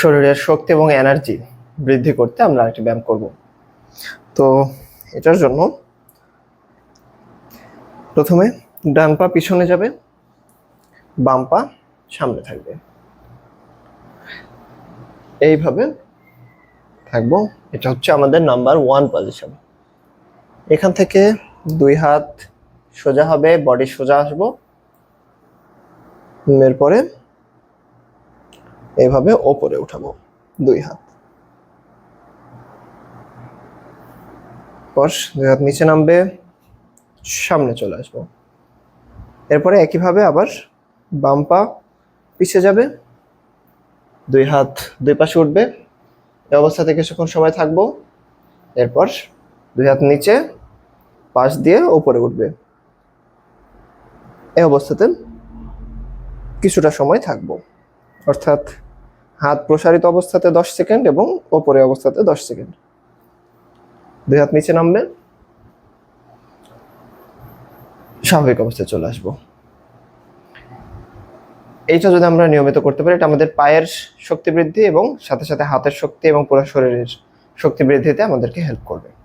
শরীরের শক্তি এবং এনার্জি বৃদ্ধি করতে আমরা একটি ব্যায়াম করব। তো এটার জন্য প্রথমে ডান পা পিছনে যাবে, বাম পা সামনে থাকবে। এইভাবে থাকব। এটা হচ্ছে আমাদের নাম্বার ওয়ান পজিশন এখান থেকে দুই হাত সোজা হবে বডি সোজা আসব। এরপরে এইভাবে ওপরে উঠাবো, দুই হাত। পর দুই হাত নিচে নামবে, সামনে চলে আসব। এরপরে একইভাবে আবার বাম পা পিছিয়ে যাবে, দুই হাত দুই পাশে উঠবে এই অবস্থাতে কিছুক্ষণ সময় থাকব, এরপর দুই হাত নিচে পাশ দিয়ে ওপরে উঠবে। এই অবস্থাতে কিছুটা সময় থাকব, অর্থাৎ হাত প্রসারিত অবস্থাতে দশ সেকেন্ড এবং ওপরে অবস্থাতে দশ সেকেন্ড। দুই হাত নিচে নামবেন। স্বাভাবিক অবস্থায় চলে আসব। এইটা যদি আমরা নিয়মিত করতে পারি, এটা আমাদের পায়ের শক্তি বৃদ্ধি এবং সাথে সাথে হাতের শক্তি এবং পুরো শরীরের শক্তি বৃদ্ধিতে আমাদেরকে হেল্প করবে।